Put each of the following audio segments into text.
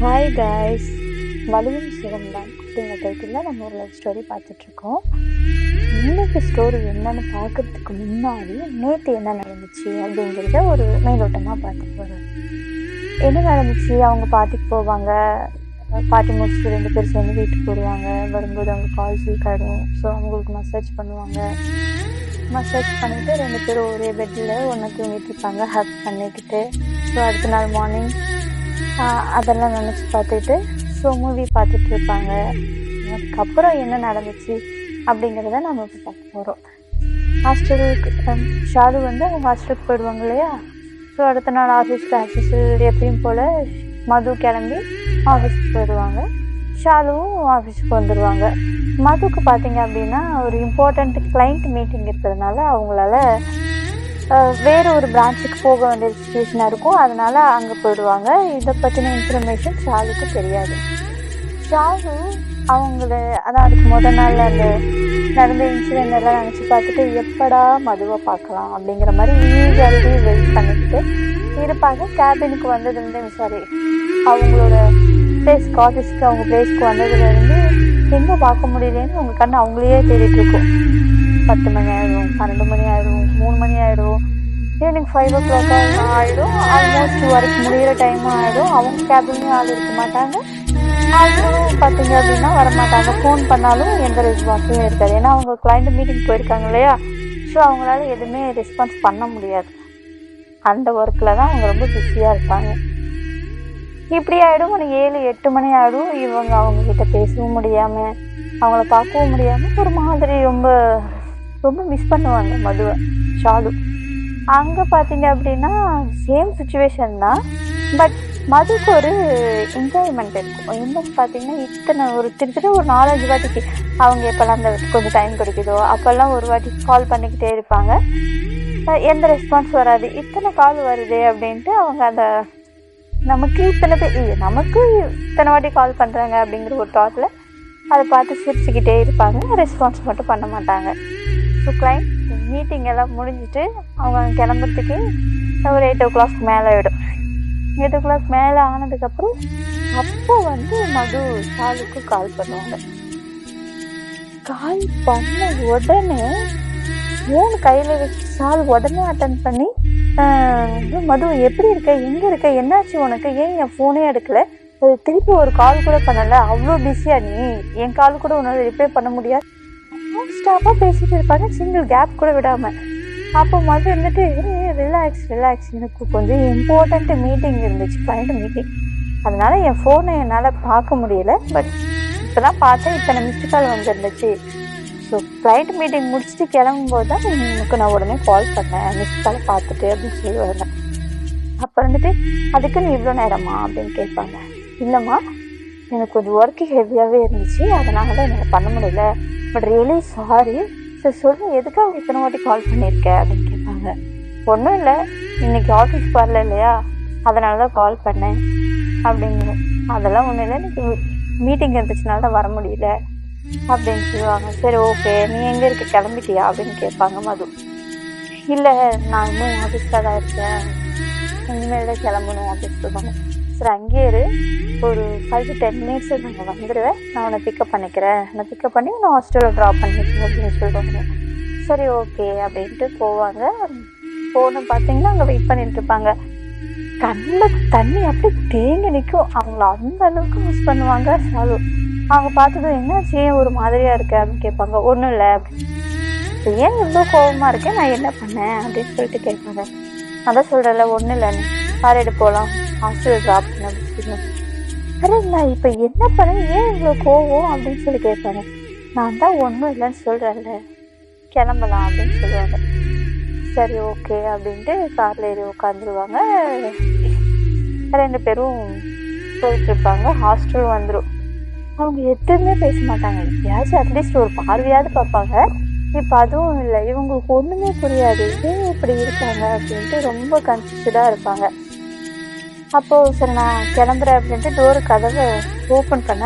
Hi guys வலுவும் சிவம்தான் அப்படிங்கிற title நம்ம ஒரு லவ் ஸ்டோரி பார்த்துட்ருக்கோம். இன்னைக்கு ஸ்டோரி என்னன்னு பார்க்கறதுக்கு முன்னாடி நேற்று என்ன நடந்துச்சு அப்படிங்கிறத ஒரு மேலோட்டமாக பார்த்துட்டு வரோம் என்ன நடந்துச்சு? அவங்க பாட்டிக்கு போவாங்க. பாட்டி முடிச்சுட்டு ரெண்டு பேர் சேர்ந்து வீட்டுக்கு வருவாங்க வரும்போது அவங்க கால் வீக் ஆகிடும் ஸோ அவங்களுக்கு மசாஜ் பண்ணுவாங்க. மசாஜ் பண்ணிவிட்டு ரெண்டு பேரும் ஒரே பெட்டில் ஒன்று தூங்கிட்டு இருப்பாங்க. ஹக் பண்ணிக்கிட்டு. ஸோ அடுத்த நாள் மார்னிங் அதெல்லாம் நினச்சி பார்த்துட்டு ஸோ மூவி பார்த்துட்டு இருப்பாங்க. அதுக்கப்புறம் என்ன நடந்துச்சு அப்படிங்கிறத நம்ம இப்போ பார்க்க போகிறோம் ஹாஸ்டலுக்கு ஷாலு வந்து அவங்க ஹாஸ்டலுக்கு போயிடுவாங்க இல்லையா? ஸோ அடுத்த நாள் ஆஃபீஸ்க்கு ஆஃபீஸில் எப்பயும் போல் மது கிளம்பி ஆஃபீஸ்க்கு போயிடுவாங்க. ஷாலுவும் ஆஃபீஸுக்கு வந்துடுவாங்க மதுக்கு பார்த்தீங்க அப்படின்னா ஒரு இம்பார்ட்டண்ட் கிளைண்ட் மீட்டிங் இருக்கிறதுனால அவங்களால வேற ஒரு பிரான்ச்சுக்கு போக வேண்டிய சுச்சுவேஷனாக இருக்கும் அதனால் அங்கே போயிடுவாங்க. இதை பற்றின இன்ஃபர்மேஷன் ஷாலுக்கு தெரியாது. ஷாலு அவங்கள அதான் அதுக்கு முத நாள் அந்த நடந்த இன்சிடென்ட் எல்லாம் நினச்சி பார்த்துட்டு எப்படா மதுவை பார்க்கலாம்? அப்படிங்கிற மாதிரி ஈகர்லி வெயிட் பண்ணிட்டு இருப்பாங்க. கேபினுக்கு வந்ததுலேருந்து சாரி அவங்களோட பிளேஸ்க்கு ஆஃபீஸ்க்கு அவங்க பிளேஸ்க்கு வந்ததுலேருந்து எங்கே பார்க்க முடியலன்னு அவங்க கண்ணு அவங்களையே தேடிட்டு இருக்கும். பத்து மணி ஆயிடும் பன்னெண்டு மணி ஆயிடும் மணி ஆயிடும் ஈவினிங் ஃபைவ் ஓ கிளாக் ஆகிடும் ஆல்மோஸ்ட் ஒர்க் முடிகிற டைமும் ஆகிடும் அவங்க கேபின்லேயும் ஆள் இருக்க மாட்டாங்க. அதுவும் பார்த்தீங்க அப்படின்னா வரமாட்டாங்க. ஃபோன் பண்ணாலும் எந்த ரெஸ்பான்ஸும் இருக்காது. ஏன்னா அவங்க கிளைண்ட் மீட்டிங் போயிருக்காங்க இல்லையா? ஸோ அவங்களால எதுவுமே ரெஸ்பான்ஸ் பண்ண முடியாது. அந்த ஒர்க்கில் தான் அவங்க ரொம்ப பிஸியாக இருப்பாங்க. இப்படி ஆகிடும் ஒரு ஏழு எட்டு மணி ஆகிடும் இவங்க அவங்கக்கிட்ட பேசவும் முடியாமல் அவங்கள பார்க்கவும் முடியாமல் ஒரு மாதிரி ரொம்ப ரொம்ப மிஸ் பண்ணுவாங்க மதுவை ஷாலு. அங்கே பார்த்தீங்க அப்படின்னா சேம் சுச்சுவேஷன் தான். பட் மதுக்கு ஒரு என்ஜாய்மெண்ட் இருக்கும் என்னன்னு பார்த்தீங்கன்னா இத்தனை ஒரு திருத்திட்டு ஒரு நாலஞ்சு வாட்டிக்கு அவங்க எப்போல்லாம் அந்த கொஞ்சம் டைம் கிடைக்குதோ அப்போல்லாம் ஒரு வாட்டி கால் பண்ணிக்கிட்டே இருப்பாங்க. எந்த ரெஸ்பான்ஸ் வராது. இத்தனை கால் வருது அப்படின்ட்டு அவங்க அந்த நமக்கு இத்தனை பேர் நமக்கு இத்தனை வாட்டி கால் பண்ணுறாங்க அப்படிங்கிற ஒரு தாட்டில் அதை பார்த்து சிரிச்சுக்கிட்டே இருப்பாங்க. ரெஸ்பான்ஸ் மட்டும் பண்ண மாட்டாங்க. ஸோ கிளைண்ட் மீட்டிங் எல்லாம் முடிஞ்சிட்டு அவங்க கிளம்புறதுக்கு ஒரு எயிட் ஓ கிளாக் மேலே ஆகிடும் எயிட் ஓ கிளாக் மேலே ஆனதுக்கப்புறம் அப்போ வந்து மது ஷாலுக்கு கால் பண்ணுவாங்க. கால் பண்ண உடனே ஃபோன் கையில் வச்சு ஷால் உடனே அட்டன் பண்ணி வந்து, மது எப்படி இருக்க? எங்கே இருக்க? என்னாச்சு உனக்கு? ஏன் என் ஃபோனே எடுக்கல? அது திருப்பி ஒரு கால் கூட பண்ணலை. அவ்வளோ பிஸியாக நீ. என் கால் கூட உன்னால் ரிப்பேர் பண்ண முடியாது. நான் ஸ்டாப்பாக பேசிகிட்டு இருப்பாங்க. சிங்கிள் கேப் கூட விடாமல் அப்போ மட்டும் இருந்துட்டு ரிலாக்ஸ் ரிலாக்ஸ் எனக்கு கொஞ்சம் இம்பார்ட்டண்ட்டு மீட்டிங் இருந்துச்சு. கிளைண்ட் மீட்டிங் அதனால் என் ஃபோனை என்னால் பார்க்க முடியல. பட் இப்போ தான் பார்த்தேன் இத்தனை மிஸ்டு கால் வந்துருந்துச்சு. ஸோ ஃப்ளைட் மீட்டிங் முடிச்சுட்டு கிளம்பும்போது தான் உங்களுக்கு நான் உடனே கால் பண்ணேன். மிஸ் கால் பார்த்துட்டு அப்படின்னு சொல்லி வரேன் அப்போ வந்துட்டு அதுக்குன்னு இவ்வளோ நேரமா? அப்படின்னு கேட்பாங்க. இல்லைம்மா எனக்கு கொஞ்சம் ஒர்க்கு ஹெவியாகவே இருந்துச்சு. அதனால தான் என்னால் பண்ண முடியல. பட் ரியலி சாரி சார் சொல்லு எதுக்காக இத்தனை வாட்டி கால் பண்ணியிருக்க? அப்படின்னு கேட்பாங்க. ஒன்றும் இல்லை. இன்னைக்கு ஆஃபீஸ் வரல இல்லையா? அதனால தான் கால் பண்ணேன். அப்படிங்கிற அதெல்லாம் ஒன்றும் இல்லை. எனக்கு மீட்டிங் இருந்துச்சுனால தான் வர முடியல. அப்படின்னு சொல்லுவாங்க. சரி ஓகே நீ எங்கே இருக்க? கிளம்பிட்டியா? அப்படின்னு கேட்பாங்க மது. இல்லை நான் இன்னும் ஆஃபீஸில் தான் இருக்கேன். இனிமேல் தான் கிளம்பணும் அப்படின்னு சொல்லுவாங்க சரி அங்கேயே இரு. ஒரு ஃபைவ் டு டென் மினிட்ஸில் நாங்கள் வந்துடுவேன் நான் உன்னை பிக்கப் பண்ணிக்கிறேன். நான் பிக்கப் பண்ணி நான் ஹாஸ்டலில் ட்ராப் பண்ணிக்கிறேன் அப்படின்னு சொல்லுவாங்க சரி ஓகே அப்படின்ட்டு போவாங்க. போன பார்த்தீங்கன்னா அங்கே வெயிட் பண்ணிட்டு இருப்பாங்க. கண்ணில் தண்ணி அப்படியே தேங்கி நிற்கும் அவங்கள அந்த அளவுக்கு மிஸ் பண்ணுவாங்க சாலு. அவங்க பார்த்ததும் என்னாச்சு? ஏன் ஒரு மாதிரியாக இருக்க? அப்படின்னு கேட்பாங்க. ஒன்றும் இல்லை. அப்படின்னு ஏன் இவ்வளோ கோபமாக இருக்கேன் நான் என்ன பண்ணேன்? அப்படின்னு சொல்லிட்டு கேட்பாங்க. அதான் சொல்கிறேன்ல ஒன்றும் இல்லை. பாரு போகலாம் ஹாஸ்டல் ட்ராப் பண்ண அப்படின்னு அரே நான் இப்போ என்ன பண்ணேன்? ஏன் இவ்வளோ கோவம் அப்படின்னு சொல்லி கேட்பாங்க நான் தான் ஒன்றும் இல்லைன்னு சொல்கிறேன்ல கிளம்பலாம் அப்படின்னு சொல்லுவாங்க. சரி ஓகே அப்படின்ட்டு காரில் ஏறி உட்காந்துருவாங்க. ரெண்டு பேரும் போயிட்டுருப்பாங்க ஹாஸ்டல் வந்துடும் அவங்க எதுவுமே பேச மாட்டாங்க. எப்பயாச்சும் அட்லீஸ்ட் ஒரு பார்வையாவது பார்ப்பாங்க. இப்போ அதுவும் இல்லை. இவங்களுக்கு ஒன்றுமே புரியாது. ஏன் இப்படி இருக்காங்க அப்படின்ட்டு ரொம்ப கன்ஃபியூஸ்டாக இருப்பாங்க. அப்போது சரி நான் கிளம்புறேன் அப்படின்ட்டு டோரு கதவை ஓப்பன் பண்ண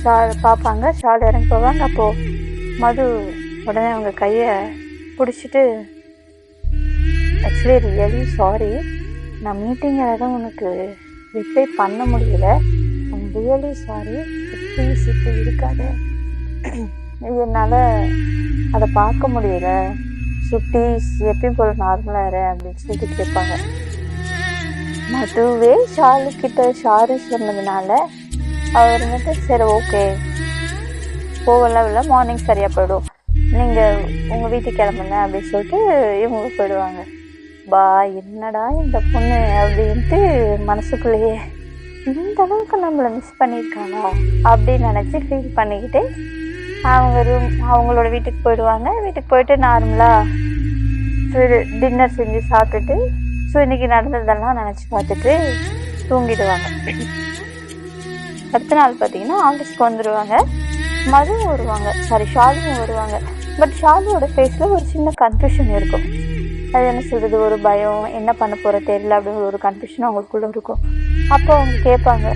ஷால் பார்ப்பாங்க. ஷால் இறங்கி போவாங்க. அப்போது மது உடனே அவங்க கையை பிடிச்சிட்டு ஆக்சுவலி ரியலி சாரி நான் மீட்டிங்கில் தான் உனக்கு ரிப்ளை பண்ண முடியல. ஐம் ரியலி சாரி ப்ளீஸ் இப்போ இருக்காத. என்னால் அதை பார்க்க முடியல. ஸோ ப்ளீஸ் எப்பயும் போல நார்மலாக இரு அப்படின்னு சொல்லிட்டு கேட்பாங்க. மதுவே ஷாலு கிட்ட ஷாரு சொன்னதுனால அவர் வந்துட்டு சரி ஓகே போகலாம் இல்லை மார்னிங் சரியாக போயிடும். நீங்கள் உங்கள் வீட்டுக்கு கிளம்புங்க அப்படின்னு சொல்லிட்டு இவங்க போயிடுவாங்க. பா என்னடா இந்த பொண்ணு? அப்படின்ட்டு மனசுக்குள்ளேயே இந்த அளவுக்கு நம்மளை மிஸ் பண்ணியிருக்காளா? அப்படின்னு நினச்சி ஃபீல் பண்ணிக்கிட்டு அவங்க ரூம் அவங்களோட வீட்டுக்கு போயிடுவாங்க. வீட்டுக்கு போயிட்டு நார்மலாக டின்னர் செஞ்சு சாப்பிட்டுட்டு ஸோ இன்றைக்கி நடந்ததெல்லாம் நினச்சி பார்த்துட்டு தூங்கிடுவாங்க. அடுத்த நாள் பார்த்தீங்கன்னா ஆஃபீஸ்க்கு வந்துடுவாங்க மதுவும் வருவாங்க. சாரி ஷாலுவும் வருவாங்க. பட் ஷாலுவோட ஃபேஸில் ஒரு சின்ன கன்ஃபியூஷன் இருக்கும். அது என்ன சொல்கிறது ஒரு பயம். என்ன பண்ண போகிற தெரியல அப்படின்னு ஒரு கன்ஃபியூஷன் அவங்களுக்குள்ளே இருக்கும். அப்போ அவங்க கேட்பாங்க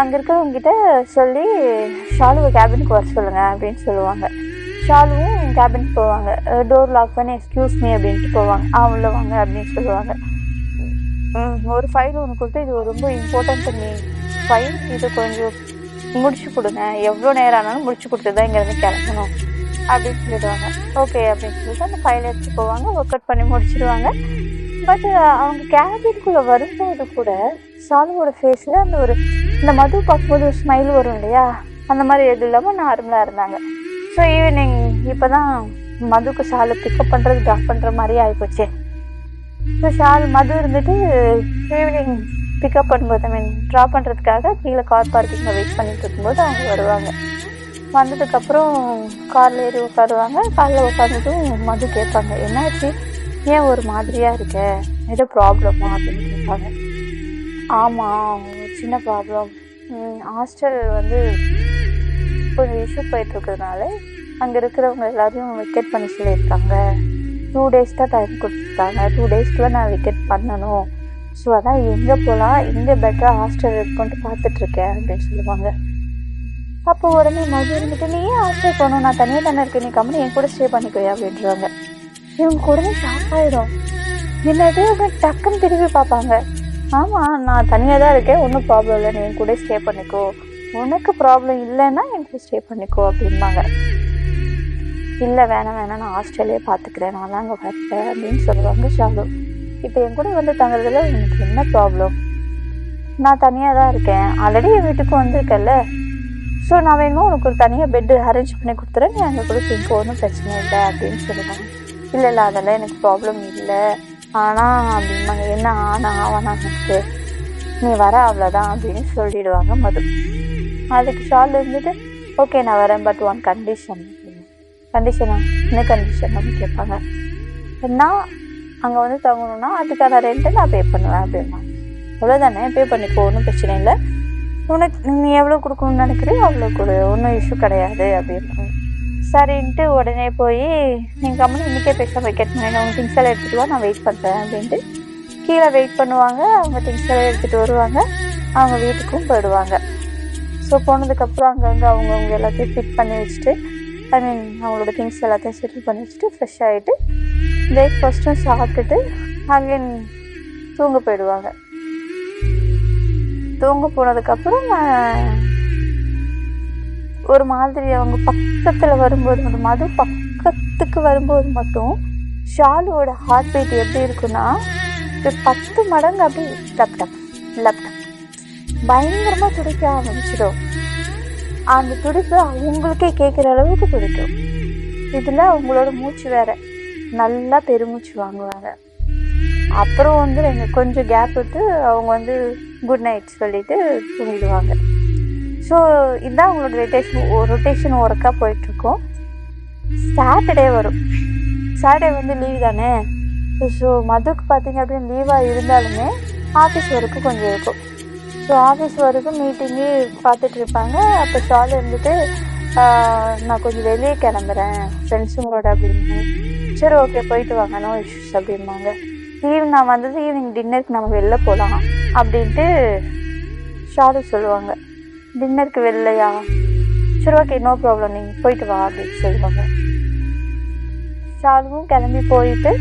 அங்கே இருக்கிறவங்ககிட்ட சொல்லி ஷாலுவை கேபினுக்கு வர சொல்லுங்கள் அப்படின்னு சொல்லுவாங்க. ஷாலுவும் கேபினுக்கு போவாங்க. டோர் லாக் பண்ணி எக்ஸ்கியூஸ் மீ அப்படின்ட்டு போவாங்க. ஆ உள்ள வாங்க அப்படின்னு சொல்லுவாங்க. ஒரு ஃபைல் ஒன்று கொடுத்து இது ரொம்ப இம்பார்ட்டன்ட் பண்ணி ஃபைல் இது கொஞ்சம் முடிச்சு கொடுங்க. எவ்வளோ நேரம் ஆனாலும் முடிச்சு கொடுத்து தான் இங்கேருந்து கிளம்பணும். அப்படின்னு சொல்லிடுவாங்க. ஓகே அப்படின்னு சொல்லிட்டு அந்த ஃபைல் எடுத்து போவாங்க. ஒர்க் அவுட் பண்ணி முடிச்சிடுவாங்க பட் அவங்க கேபின்குள்ளே வரும்போது கூட சாலுவோட ஃபேஸில் அந்த ஒரு இந்த மது பார்க்கும்போது ஒரு ஸ்மைல் வரும் இல்லையா? அந்த மாதிரி எதுவும் இல்லாமல் நார்மலாக இருந்தாங்க. ஸோ ஈவினிங் இப்போ தான் மதுக்கு ஷாலு பிக்கப் பண்ணுறது ட்ராப் பண்ணுற மாதிரி ஆகிப்போச்சு ஸோ ஷால் மது இருந்துட்டு ஈவினிங் பிக்கப் பண்ணும்போது ஐ மீன் ட்ராப் பண்ணுறதுக்காக கீழே கார் பார்க்கிங்கில் வெயிட் பண்ணிட்டு இருக்கும்போது அவங்க வருவாங்க. வந்ததுக்கப்புறம் காரில் ஏறி உட்காருவாங்க. காரில் உட்காந்துட்டும் மது கேட்பாங்க என்னாச்சு? ஏன் ஒரு மாதிரியாக இருக்க? ஏதோ ப்ராப்ளமா அப்படின்னு கேட்பாங்க. ஆமாம் சின்ன ப்ராப்ளம் ஹாஸ்டல் வந்து கொஞ்சம் இஷ்யூ போயிட்டுருக்கிறதுனால அங்கே இருக்கிறவங்க எல்லாரையும் விக்கெட் பண்ண சொல்லியிருக்காங்க. டூ டேஸ் தான் டைம் கொடுத்துருக்காங்க டூ டேஸ்க்குள்ளே நான் விக்கெட் பண்ணணும். ஸோ அதான் எங்கே போகலாம் எங்கே பெட்டராக ஹாஸ்டல் இருக்குன்ட்டு பார்த்துட்ருக்கேன் அப்படின்னு சொல்லுவாங்க. அப்போ உடனே மது இருந்துட்டு நீ ஏன் ஹாஸ்டல் போகணும்? நான் தனியாக தானே இருக்கேன். நீ கம்மி என் கூட ஸ்டே பண்ணிக்கோயா? அப்படின்றாங்க. இவங்க உடனே ஷாக் ஆகிடும் என்னது? அப்படின்னு டக்குன்னு திரும்பி பார்ப்பாங்க. ஆமாம் நான் தனியாக தான் இருக்கேன். ஒன்றும் ப்ராப்ளம் இல்லை. நீ என் கூட ஸ்டே பண்ணிக்கோ. உனக்கு ப்ராப்ளம் இல்லைன்னா எனக்கு ஸ்டே பண்ணிக்கோ அப்படிம்பாங்க. இல்லை வேணாம் வேணாம் நான் ஹாஸ்டல்லே பார்த்துக்கிறேன் நான் தான் அங்கே வரேன் அப்படின்னு சொல்லுவாங்க ஷாலு. இப்போ என் கூட வந்து தங்குறதுல உனக்கு என்ன ப்ராப்ளம் நான் தனியாக தான் இருக்கேன். ஆல்ரெடி என் வீட்டுக்கு வந்திருக்கேன்ல. ஸோ நான் வேணுமோ உனக்கு ஒரு தனியாக பெட்டு அரேஞ்ச் பண்ணி கொடுத்துறேன். நீ அங்கே கூட தூங்க ஒன்றும் பிரச்சனை இல்லை அப்படின்னு சொல்லுவாங்க. இல்லை இல்லை அதெல்லாம் எனக்கு ப்ராப்ளம் இல்லை. ஆனால் அப்படிம்பாங்க. என்ன ஆனால் ஆவனா எனக்கு நீ வர அவ்வளோதான் அப்படின்னு சொல்லிடுவாங்க மது. அதுக்கு ஷால் இருந்துட்டு ஓகே நான் வரேன் பட் ஒன் கண்டிஷன் கண்டிஷனா என்ன கண்டிஷன் அப்படின்னு கேட்பாங்க. நான் அங்கே வந்து தங்கணும்னா அதுக்கான ரெண்ட்டை நான் பே பண்ணுவேன் அப்படின்னா. அவ்வளோதானே பே பண்ணிக்கோ ஒன்றும் பிரச்சனை இல்லை. உனக்கு நீ எவ்வளோ கொடுக்கணும்னு நினைக்கிறியோ அவ்வளோ கொடு. ஒன்றும் இஷ்யூ கிடையாது அப்படின்னு சரின்ட்டு உடனே போய் நீங்கள் கம்மி இன்றைக்கே பேச வைக்கெட் பண்ணி உங்கள் திங்ஸ் எல்லாம் எடுத்துகிட்டு வா நான் வெயிட் பண்ணுறேன் அப்படின்ட்டு கீழே வெயிட் பண்ணுவாங்க. அவங்க திங்ஸ் எல்லாம் எடுத்துகிட்டு வருவாங்க. அவங்க வீட்டுக்கும் போயிடுவாங்க. ஸோ போனதுக்கப்புறம் அங்கங்கே அவங்கவுங்க எல்லாத்தையும் ஃபிட் பண்ணி வச்சுட்டு ஐ மீன் அவங்களோட திங்ஸ் எல்லாத்தையும் செட்டில் பண்ணி வச்சுட்டு ஃப்ரெஷ் ஆகிட்டு பிரேக்ஃபாஸ்ட்டும் சாப்பிட்டுட்டு அகைன் தூங்க போயிடுவாங்க. தூங்க போனதுக்கப்புறம் ஒரு மாதிரி அவங்க பக்கத்தில் வரும்போது மட்டும் மது பக்கத்துக்கு வரும்போது மட்டும் ஷாலுவோட ஹார்ட் பீட் எப்படி இருக்குன்னா பத்து மடங்கு அப்படி லப்டப் லப்டப் பயங்கரமாக துடிக்க ஆரம்பிச்சிடும். அந்த துடிப்பு அவங்களுக்கே கேட்குற அளவுக்கு துடிக்கும். இதில் அவங்களோட மூச்சு வேற நல்லா பெருமூச்சு வாங்குவாங்க அப்புறம் வந்து ரெண்டு கொஞ்சம் கேப் விட்டு அவங்க வந்து குட் நைட் சொல்லிட்டு தூங்கிடுவாங்க. ஸோ இதுதான் அவங்களோட ரொட்டேஷன் ரொட்டேஷன் ஒர்க்காக போயிட்டுருக்கோம். சாட்டர்டே வரும். சாட்டர்டே வந்து லீவ் தானே? ஸோ மதுக்கு பார்த்தீங்க அப்படின்னு லீவாக இருந்தாலுமே ஆஃபீஸ் ஒர்க்கு கொஞ்சம் இருக்கும். ஸோ ஆஃபீஸ் வரைக்கும் மீட்டிங்கு பார்த்துட்டு இருப்பாங்க அப்போ ஷால் இருந்துட்டு நான் கொஞ்சம் வெளியே கிளம்புறேன். ஃப்ரெண்ட்ஸுங்களோட அப்படின்னு சரி ஓகே போயிட்டு வாங்க. நோ இஷ்யூஸ் அப்படிம்பாங்க ஈவினிங் நான் வந்தது ஈவினிங் டின்னருக்கு நம்ம வெளில போகலாம் அப்படின்ட்டு ஷாரு சொல்லுவாங்க. டின்னருக்கு வெளிலையா? சரி ஓகே நோ ப்ராப்ளம் நீங்கள் போயிட்டு வா அப்படின்னு சொல்லுவாங்க. ஷாலுவும் கிளம்பி போயிட்டு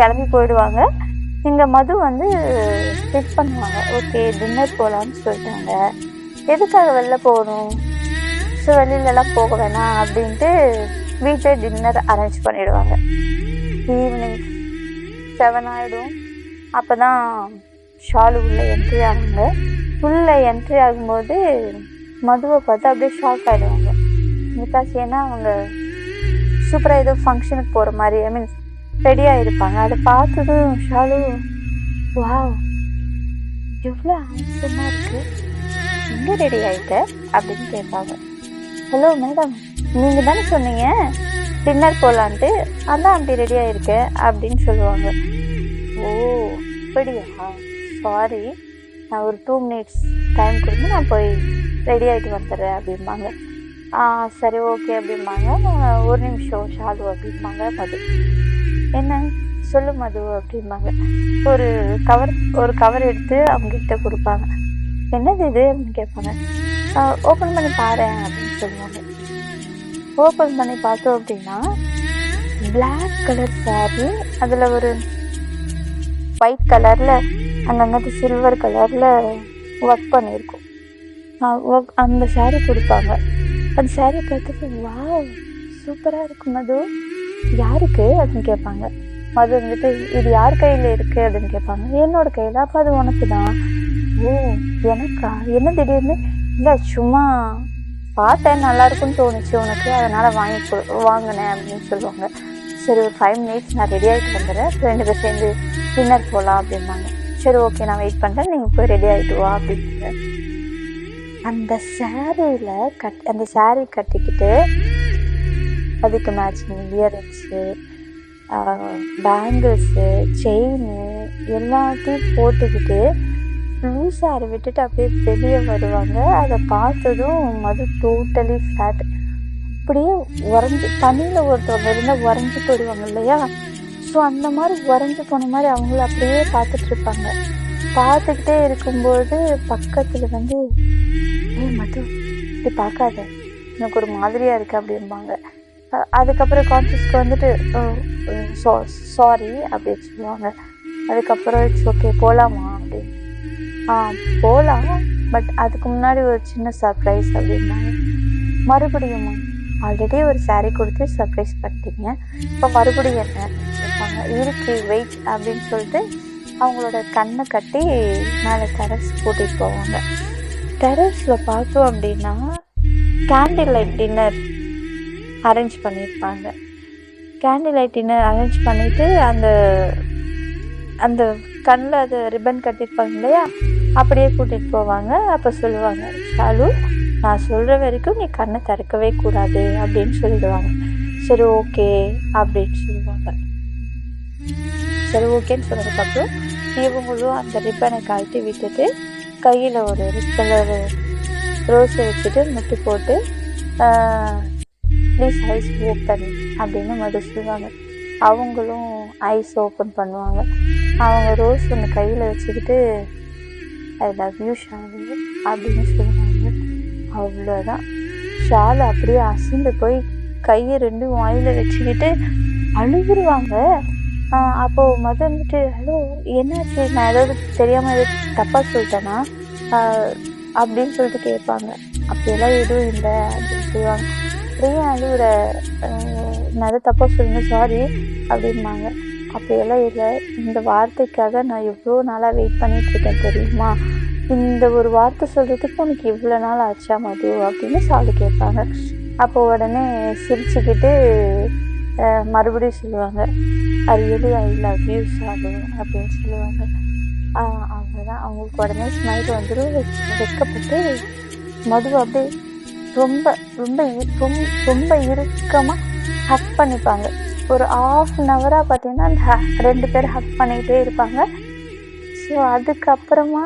கிளம்பி போயிடுவாங்க. இங்கே மது வந்து ஸ்பிட் பண்ணுவாங்க. ஓகே டின்னர் போகலான்னு சொல்லிட்டாங்க எதுக்காக வெளில போகணும்? ஸோ வெளியிலலாம் போக வேணாம் அப்படின்ட்டு வீட்டிலே டின்னர் அரேஞ்ச் பண்ணிவிடுவாங்க ஈவினிங் செவன் ஆகிடும் அப்போ தான் ஷாலு உள்ளே என்ட்ரி ஆகுங்க. உள்ளே என்ட்ரி ஆகும்போது மதுவை பார்த்து அப்படியே ஷாக் ஆகிடுவாங்க பிகாஸ் ஏன்னா அவங்க சூப்பராக ஏதோ ஃபங்க்ஷனுக்கு போகிற மாதிரி ஐ மீன் ரெடியாக இருப்பாங்க அதை பார்த்ததும் ஷாலு வாவ் எவ்வளோ ஆன்சமாக இருக்குது எங்கே ரெடி ஆகிட்ட அப்படின்னு கேட்பாங்க. ஹலோ மேடம் நீங்கள் தானே சொன்னீங்க? டின்னர் போகலான்ட்டு அதான் அப்படி ரெடியாக இருக்கேன் அப்படின்னு சொல்லுவாங்க. ஓ அப்படியா? சாரி நான் ஒரு டூ மினிட்ஸ் டைம் கொடுங்க நான் போய் ரெடி ஆகிட்டு வந்துடுறேன் அப்படிம்பாங்க. ஆ சரி ஓகே அப்படிம்பாங்க. ஒரு நிமிஷம் ஷாலு அப்படிம்பாங்க. மது என்ன? சொல்லு மது அப்படிம்பாங்க. ஒரு கவர் ஒரு கவர் எடுத்து அவங்ககிட்ட கொடுப்பாங்க. என்னது இது அப்படின்னு கேட்பாங்க. ஓப்பன் பண்ணி பாரு அப்படின்னு சொல்லுவாங்க. ஓப்பன் பண்ணி பார்த்தோம் அப்படின்னா பிளாக் கலர் சாரி அதில் ஒரு ஒயிட் கலரில் அங்கங்கிட்ட சில்வர் கலரில் ஒர்க் பண்ணியிருக்கும். ஒர்க் அந்த சாரீ கொடுப்பாங்க. அந்த சாரீ பார்த்துட்டு வா சூப்பராக இருக்கும் மது. யாருக்கு அப்படின்னு கேட்பாங்க. அது வந்துட்டு இது யார் கையில் இருக்குது அப்படின்னு கேட்பாங்க. என்னோட கையில் அப்போ அது உனக்கு தான் ஓ எனக்கா? என்ன திடீர்னு? இல்லை சும்மா பார்த்தேன் நல்லா இருக்குன்னு தோணுச்சு உனக்கு. அதனால் வாங்கி கொ வாங்கினேன் அப்படின்னு சொல்லுவாங்க. சரி ஒரு ஃபைவ் மினிட்ஸ் நான் ரெடி ஆகிட்டு வந்துடுறேன். ரெண்டு பேர் சேர்ந்து டின்னர் போகலாம் அப்படிம்பாங்க. சரி ஓகே நான் வெயிட் பண்ணுறேன் நீங்கள் போய் ரெடி ஆகிட்டு வா அப்படின்னு அந்த சேரீயில் கட் அந்த சாரி கட்டிக்கிட்டு அதுக்கு மேட்சிங் இயரிங்ஸு பேங்கிள்ஸு செயின்னு எல்லாத்தையும் போட்டுக்கிட்டு லூஸ் விட்டுட்டு அப்படியே வெளியே வருவாங்க. அதை பார்த்ததும் மது டோட்டலி ஃபேட் அப்படியே உறைஞ்சி தண்ணியில் ஒருத்தவங்க இருந்தால் உறைஞ்சி போயிடுவாங்க இல்லையா? ஸோ அந்த மாதிரி உறைஞ்சி போன மாதிரி அவங்கள அப்படியே பார்த்துட்ருப்பாங்க பார்த்துக்கிட்டே இருக்கும்போது பக்கத்தில் வந்து ஏ மது இப்படி பார்க்காத. எனக்கு ஒரு மாதிரியாக இருக்குது அப்படிம்பாங்க. அதுக்கப்புறம் கான்சியஸ்க்கு வந்துட்டு சா சாரி அப்படின்னு சொல்லுவாங்க. அதுக்கப்புறம் இட்ஸ் ஓகே போகலாமா அப்படின்னு. ஆ போகலாம் பட் அதுக்கு முன்னாடி ஒரு சின்ன சர்ப்ரைஸ் அப்படின்னாங்க மறுபடியுமா ஆல்ரெடி ஒரு சாரீ கொடுத்து சர்ப்ரைஸ் பண்ணிட்டீங்க இப்போ மறுபடியும் என்ன கேட்பாங்க இருக்கு வெயிட் அப்படின்னு சொல்லிட்டு அவங்களோட கண்ணை கட்டி மேலே டெரஸ் கூட்டிகிட்டு போவாங்க. டெரஸில் பார்த்தோம் அப்படின்னா கேண்டில் லைட் டின்னர் அரேஞ்ச் பண்ணியிருப்பாங்க கேண்டில் லைட் டின்னர் அரேஞ்ச் பண்ணிவிட்டு அந்த அந்த கண்ணில் அது ரிப்பன் கட்டியிருப்பாங்க இல்லையா? அப்படியே கூட்டிகிட்டு போவாங்க. அப்போ சொல்லுவாங்க ஷாலு நான் சொல்கிற வரைக்கும் நீ கண்ணை திறக்கவே கூடாது அப்படின்னு சொல்லிடுவாங்க சரி ஓகே அப்படின்னு சொல்லுவாங்க. சரி ஓகேன்னு சொன்னதுக்கப்புறம் இவங்களும் அந்த ரிப்பனை கழட்டி விட்டுட்டு கையில் ஒரு ரெட் கலர் ரோஸை வச்சுட்டு முட்டி போட்டு ப்ளீஸ் ஐஸ் ஓப்பன் அப்படின்னு மது சொல்லுவாங்க. அவங்களும் ஐஸ் ஓப்பன் பண்ணுவாங்க. அவங்க ரோஸ் ஒன்று கையில் வச்சுக்கிட்டு ஐ லவ் யூ ஷாலு அப்படின்னு சொல்லுவாங்க. அவ்வளோதான் ஷாலு அப்படியே அசந்து போய் கையை ரெண்டும் வாயில் வச்சுக்கிட்டு அழுகிருவாங்க அப்போது மத வந்துட்டு ஹலோ என்னாச்சு? நான் ஏதாவது தெரியாமல் தப்பாக சொல்லிட்டேன்னா அப்படின்னு சொல்லிட்டு கேட்பாங்க. அப்படியெல்லாம் எதுவும் இல்லை அப்படின்னு சொல்லுவாங்க. அப்படியே அழுகுற நான் எதாவது தப்பாக சொல்லுங்க சாரி அப்படிம்பாங்க. அப்படியெல்லாம் இல்லை. இந்த வார்த்தைக்காக நான் எவ்வளோ நாளாக வெயிட் பண்ணிகிட்ருக்கேன் தெரியுமா? இந்த ஒரு வார்த்தை சொல்கிறதுக்கு உனக்கு இவ்வளோ நாள் ஆச்சா மது? அப்படின்னு சாலு கேட்பாங்க. அப்போ உடனே சிரிச்சுக்கிட்டு மறுபடியும் சொல்லுவாங்க. ஐ ஐ லவ் யூ சாலு அப்படின்னு சொல்லுவாங்க. அவங்க தான் அவங்களுக்கு உடனே ஸ்மைல் வந்துடும் வெக்கப்பட்டு மது அப்படியே ரொம்ப ரொம்ப ரொம்ப ரொம்ப இறுக்கமாக ஹக் பண்ணிப்பாங்க. ஒரு ஆஃப் அன் ஹவராக பார்த்தீங்கன்னா அந்த ரெண்டு பேரும் ஹக் பண்ணிக்கிட்டே இருப்பாங்க. ஸோ அதுக்கப்புறமா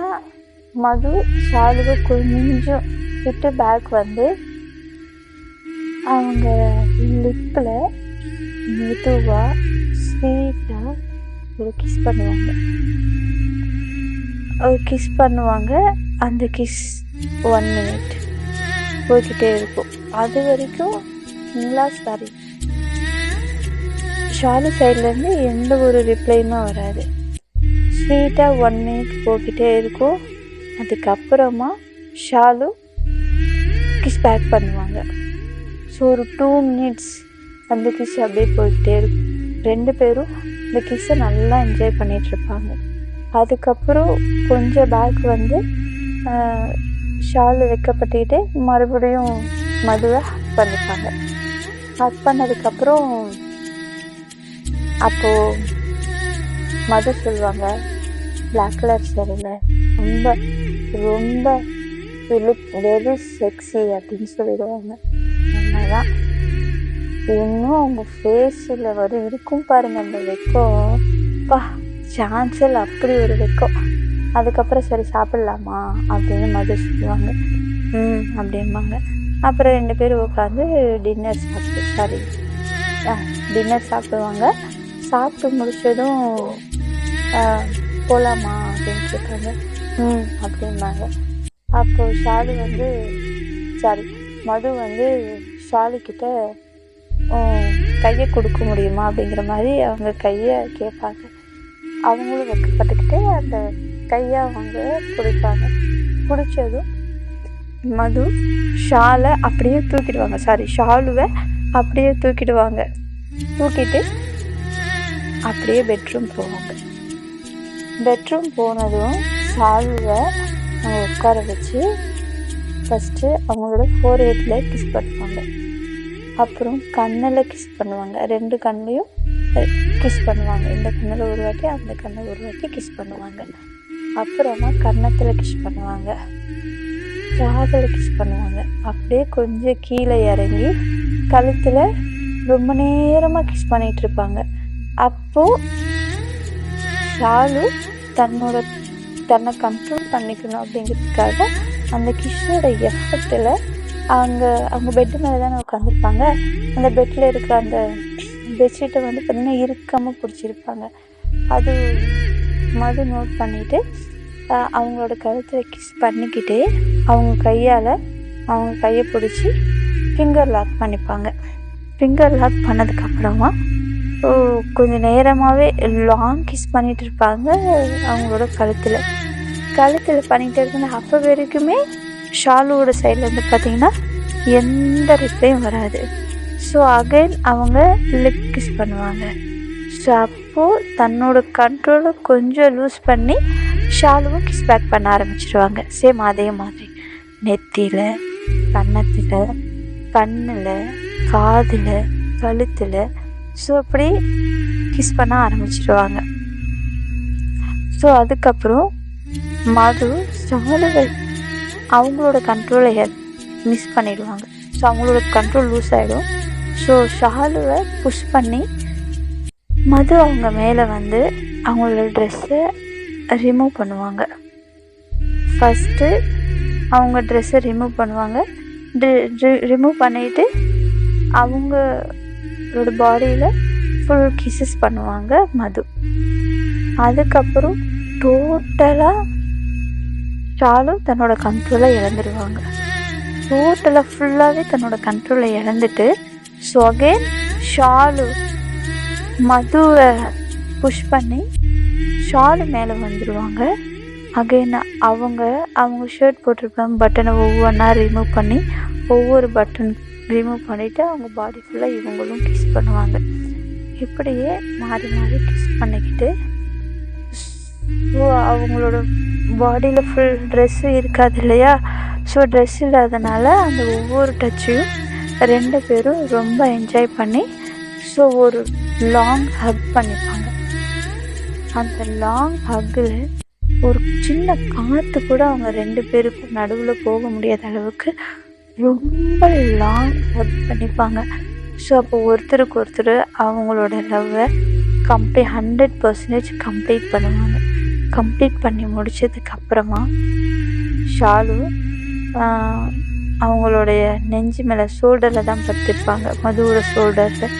மது ஷாலுவை கொஞ்சம் விட்டு பேக் வந்து அவங்க லிப்பில் மெதுவாக ஸ்வீட்டாக ஒரு கிஸ் பண்ணுவாங்க. ஒரு கிஸ் பண்ணுவாங்க. அந்த கிஸ் ஒன் மினிட் போய்கிட்டே இருக்கும். அது வரைக்கும் நிலா சாரி. ஷாலு சைட்லேருந்து எந்த ஒரு ரிப்ளையுமே வராது. ஸ்வீட்டாக ஒன் மினிட் போய்கிட்டே இருக்கும். அதுக்கப்புறமா ஷாலு கிஸ் பேக் பண்ணுவாங்க. ஸோ ஒரு டூ மினிட்ஸ் அந்த கிஸ் அப்படியே போய்கிட்டே இருக்கும். ரெண்டு பேரும் இந்த கிஸ்ஸை நல்லா என்ஜாய் பண்ணிகிட்ருப்பாங்க அதுக்கப்புறம் கொஞ்சம் பேக் வந்து ஷாலு வைக்கப்பட்டுக்கிட்டு மறுபடியும் மதுவை ஹக் பண்ணிப்பாங்க. ஹக் பண்ணதுக்கப்புறம் அப்போது மது சொல்லுவாங்க பிளாக் கலர் சரியில் ரொம்ப ரொம்ப லுக் வெரி செக்ஸி அப்படின்னு சொல்லிடுவாங்க. உண்மைதான் இன்னும் அவங்க ஃபேஸில் வரும். இருக்கும் பாருங்க அந்த வெக்கம். பா சான்ஸில் அப்படி ஒரு வெக்கம். அதுக்கப்புறம் சரி சாப்பிட்லாமா? அப்படின்னு மது சொல்லுவாங்க. ம் அப்படிம்பாங்க. அப்புறம் ரெண்டு பேரும் உட்காந்து டின்னர் சாப்பிட்டு சாரி டின்னர் சாப்பிடுவாங்க. சாப்பிட்டு முடிச்சதும் போகலாமா அப்படின்னு சொல்லுவாங்க ம் அப்படிம்பாங்க. அப்போது ஷாலு வந்து சாரி மது வந்து ஷாலுக்கிட்ட கையை கொடுக்க முடியுமா? அப்படிங்கிற மாதிரி அவங்க கையை கேட்பாங்க. அவங்களும் வெக்கப்பட்டுக்கிட்டு அந்த கையை அவங்க பிடிப்பாங்க. பிடிச்சதும் மது ஷாலை அப்படியே தூக்கிடுவாங்க. சாரி ஷாலுவை அப்படியே தூக்கிடுவாங்க. தூக்கிட்டு அப்படியே பெட்ரூம் போவாங்க. பெட்ரூம் போனதும் ஷாலுவை அவங்க உட்கார வச்சு ஃபஸ்ட்டு அவங்களோட ஃபோர் ஹெட்டில் கிஸ் பண்ணுவாங்க. அப்புறம் கண்ணில் கிஸ் பண்ணுவாங்க. ரெண்டு கண்ணையும் கிஸ் பண்ணுவாங்க. இந்த கண்ணில் ஒரு வாட்டி அந்த கண்ணில் ஒரு வாட்டி கிஸ் பண்ணுவாங்க. அப்புறமா கன்னத்தில் கிஸ் பண்ணுவாங்க. காதில் கிஸ் பண்ணுவாங்க. அப்படியே கொஞ்சம் கீழே இறங்கி கழுத்தில் ரொம்ப நேரமாக கிஸ் பண்ணிகிட்டு இருப்பாங்க. அப்போது ஷாலு தன்னோட தன்னை கண்ட்ரோல் பண்ணிக்கணும் அப்படிங்கிறதுக்காக அந்த கிஷோட எஃபர்ட்டில் அவங்க அவங்க பெட்டு மேலே தானே உட்காந்துருப்பாங்க அந்த பெட்டில் இருக்கிற அந்த பெட்ஷீட்டை வந்து பார்த்திங்கன்னா இறுக்கமாக பிடிச்சிருப்பாங்க. அது மது நோட் பண்ணிவிட்டு அவங்களோட கழுத்தில் கிஸ் பண்ணிக்கிட்டு அவங்க கையால் அவங்க கையை பிடிச்சி ஃபிங்கர் லாக் பண்ணிப்பாங்க. ஃபிங்கர் லாக் பண்ணதுக்கப்புறமா கொஞ்சம் நேரமாகவே லாங் கிஸ் பண்ணிகிட்டு இருப்பாங்க அவங்களோட கழுத்தில். கழுத்தில் பண்ணிகிட்டு இருந்தாங்க அப்போ வரைக்குமே ஷாலுவோட சைட்லேருந்து பார்த்தீங்கன்னா எந்த ரிப்ளையும் வராது. ஸோ அகைன் அவங்க லிப் கிஸ் பண்ணுவாங்க. ஸோ அப்போது தன்னோட கண்ட்ரோலை கொஞ்சம் லூஸ் பண்ணி ஷாலுவும் கிஸ் பேக் பண்ண ஆரம்பிச்சிருவாங்க. சேம் அதே மாதிரி. நெத்தியில் கன்னத்தில் கண்ணில் காதில் கழுத்தில். ஸோ அப்படி கிஸ் பண்ண ஆரம்பிச்சிடுவாங்க ஸோ அதுக்கப்புறம் மது ஷாலுவை அவங்களோட கண்ட்ரோலை மிஸ் பண்ணிடுவாங்க. ஸோ அவங்களோட கண்ட்ரோல் லூஸ் ஆகிடும் ஸோ ஷாலுவை புஷ் பண்ணி மது அவங்க மேலே வந்து அவங்களோட ட்ரெஸ்ஸை ரிமூவ் பண்ணுவாங்க. ஃபஸ்ட்டு அவங்க ட்ரெஸ்ஸை ரிமூவ் பண்ணுவாங்க. ரிமூவ் பண்ணிவிட்டு அவங்களோட பாடியில் ஃபுல் கிசஸ் பண்ணுவாங்க மது. அதுக்கப்புறம் டோட்டலாக ஷாலு தன்னோட கண்ட்ரோலை இழந்துடுவாங்க டோட்டலாக ஃபுல்லாகவே தன்னோட கண்ட்ரோலை இழந்துட்டு ஸோ அகெயின் ஷாலு மதுவை புஷ் பண்ணி ஷாலு மேலே வந்துடுவாங்க அகைன் அவங்க அவங்க ஷர்ட் போட்டிருப்பாங்க. பட்டனை ஒவ்வொன்றா ரிமூவ் பண்ணி ஒவ்வொரு பட்டன் ரிமூவ் பண்ணிவிட்டு அவங்க பாடி ஃபுல்லாக இவங்களும் கிஸ் பண்ணுவாங்க. இப்படியே மாறி மாறி கிஸ் பண்ணிக்கிட்டு ஸோ அவங்களோட பாடியில் ஃபுல் ட்ரெஸ்ஸு இருக்காது இல்லையா? ஸோ ட்ரெஸ் இல்லாதனால அந்த ஒவ்வொரு டச்சையும் ரெண்டு பேரும் ரொம்ப என்ஜாய் பண்ணி ஸோ ஒரு லாங் ஹக் பண்ணிப்பாங்க அந்த லாங் ஹக்கில் ஒரு சின்ன காற்று கூட அவங்க ரெண்டு பேருக்கும் நடுவில் போக முடியாத அளவுக்கு ரொம்ப லாங் ஹக் பண்ணிப்பாங்க ஸோ அப்போ ஒருத்தருக்கு ஒருத்தர் அவங்களோட லவ்வை கம்ப்ளீட் ஹண்ட்ரட் பர்சன்டேஜ் கம்ப்ளீட் பண்ணுவாங்க. கம்ப்ளீட் பண்ணி முடிச்சதுக்கப்புறமா ஷாலு அவங்களுடைய நெஞ்சு மேலே ஷோல்டரில் தான் படுத்திருப்பாங்க. மதுவோட ஷோல்டரில்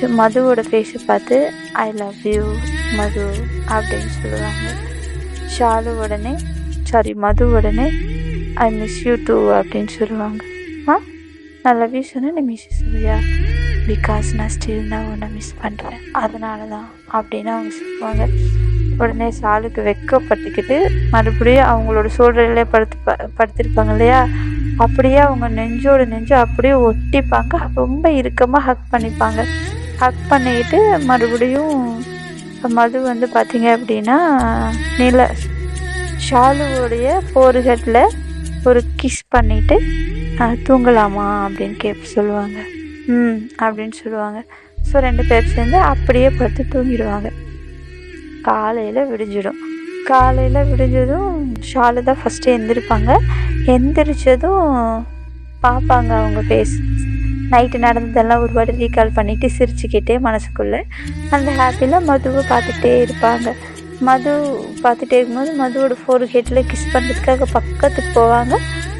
ஃபேஸு மதுவோட ஃபேஸை பார்த்து ஐ லவ் யூ மது அப்படின்னு சொல்லுவாங்க. ஷாலு உடனே சாரி மது உடனே ஐ மிஸ் யூ டூ அப்படின்னு சொல்லுவாங்க. ஆ நான் லவ் யூ சொன்னேன் நீ மிஸ் சொல்லுவியா பிகாஸ் நான் ஸ்டில் நான் உன்னை மிஸ் பண்ணுறேன் அதனால தான் அப்படின்னு அவங்க சொல்லுவாங்க. உடனே ஷாலுக்கு வெக்கப்பட்டுக்கிட்டு மறுபடியும் அவங்களோட சூழ்நிலையில படுத்து ப- படுத்திருப்பாங்க இல்லையா? அப்படியே அவங்க நெஞ்சோட நெஞ்சு அப்படியே ஒட்டிப்பாங்க. ரொம்ப இறுக்கமாக ஹக் பண்ணிப்பாங்க. ஹக் பண்ணிக்கிட்டு மறுபடியும் மது வந்து பார்த்தீங்க அப்படின்னா நில ஷாலுவோடைய ஃபோர்ஹெட்டில் ஒரு கிஸ் பண்ணிவிட்டு தூங்கலாமா? அப்படின்னு கேப் சொல்லுவாங்க. ம் அப்படின்னு சொல்லுவாங்க. ஸோ ரெண்டு பேர் சேர்ந்து அப்படியே படுத்து தூங்கிடுவாங்க. காலையில் விடிஞ்சிடும். காலையில் விடிஞ்சதும் ஷாலு தான் ஃபஸ்ட்டு எந்திரிப்பாங்க. எந்திரிச்சதும் பார்ப்பாங்க அவங்க ஃபேஸ் நைட்டு நடந்ததெல்லாம் ஒரு வாட்டி ரீகால் பண்ணிவிட்டு சிரிச்சுக்கிட்டே மனசுக்குள்ளே அந்த ஹாப்பியில் மதுவை பார்த்துட்டே இருப்பாங்க. மது பார்த்துட்டே இருக்கும்போது மதுவோட ஃபோர் ஹெட்டில் கிஸ் பண்ணுறதுக்காக பக்கத்துக்கு போவாங்க.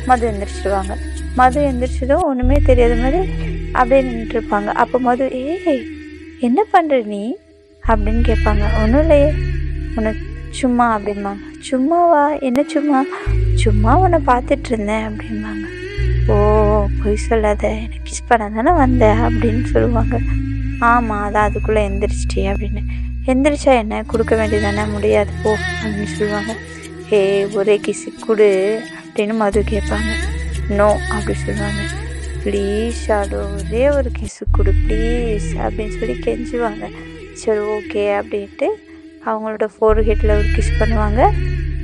மது எந்திரிச்சிடுவாங்க மது எந்திரிச்சதும் ஒன்றுமே தெரியாத மாதிரி அப்படியே நின்றுருப்பாங்க. அப்போ மது ஏய் என்ன பண்ணுற நீ? அப்படின்னு கேட்பாங்க. ஒன்றும் இல்லையே. உன்னை சும்மா அப்படிம்பாங்க. சும்மாவா? என்ன சும்மா? சும்மா உன்னை பார்த்துட்டு இருந்தேன் அப்படிம்பாங்க. ஓ பொய் சொல்லாத எனக்கு கிஸ் பண்ண தானே வந்த அப்படின்னு சொல்லுவாங்க. ஆமாம் அதான் அதுக்குள்ளே எந்திரிச்சிட்டே அப்படின்னு. எந்திரிச்சா என்ன? கொடுக்க வேண்டியதானே? முடியாது. போ அப்படின்னு சொல்லுவாங்க. ஏ ஒரே கிஸ் கொடு அப்படின்னு மது கேட்பாங்க. நோ அப்படி சொல்லுவாங்க. ப்ளீஸ் ஷாலோ ஒரே ஒரு கிஸ் கொடு ப்ளீஸ் அப்படின்னு சொல்லி கெஞ்சுவாங்க. சரி ஓகே அப்படின்ட்டு அவங்களோட ஃபோர் ஹெட்டில் ஒரு கிஸ் பண்ணுவாங்க.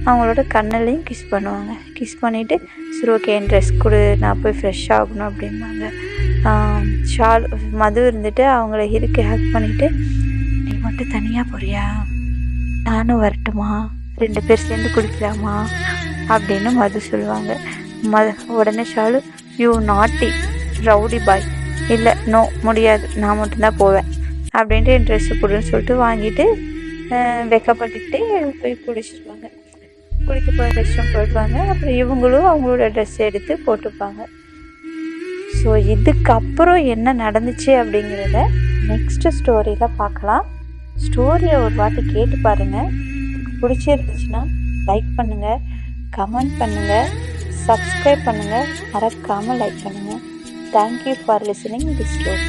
அவங்களோட கண்ணிலையும் கிஸ் பண்ணுவாங்க. கிஸ் பண்ணிவிட்டு சரி ஓகே என் ட்ரெஸ் கொடு நான் போய் ஃப்ரெஷ் ஆகணும் அப்படிம்பாங்க. ஷால் மது இருந்துட்டு அவங்கள இறுக்கி ஹேக் பண்ணிவிட்டு நீ மட்டும் தனியாக போறியா? நானும் வரட்டுமா? ரெண்டு பேர் சேர்ந்து குளிக்கலாமா? அப்படின்னு மது சொல்லுவாங்க. மது உடனே Shalu you naughty rowdy boy இல்லை நோ முடியாது. நான் மட்டும்தான் போவேன். அப்படின்ட்டு என் ட்ரெஸ்ஸு கொடுன்னு சொல்லிட்டு வாங்கிட்டு அஹ், வெக்கப்பட்டுக்கிட்டே போய் பிடிச்சிருவாங்க குளிக்க போய் ரெஸ்ட் ரூம் போயிடுவாங்க அப்புறம் இவங்களும் அவங்களோட ட்ரெஸ் எடுத்து போட்டுப்பாங்க. ஸோ இதுக்கப்புறம் என்ன நடந்துச்சு அப்படிங்கிறத நெக்ஸ்ட்டு ஸ்டோரியில் பார்க்கலாம். ஸ்டோரியை ஒரு வாட்டி கேட்டு பாருங்கள் பிடிச்சிருந்துச்சுன்னா லைக் பண்ணுங்கள் கமெண்ட் பண்ணுங்கள் சப்ஸ்கிரைப் பண்ணுங்கள் மறக்காமல் லைக் பண்ணுங்கள் thank you for listening the story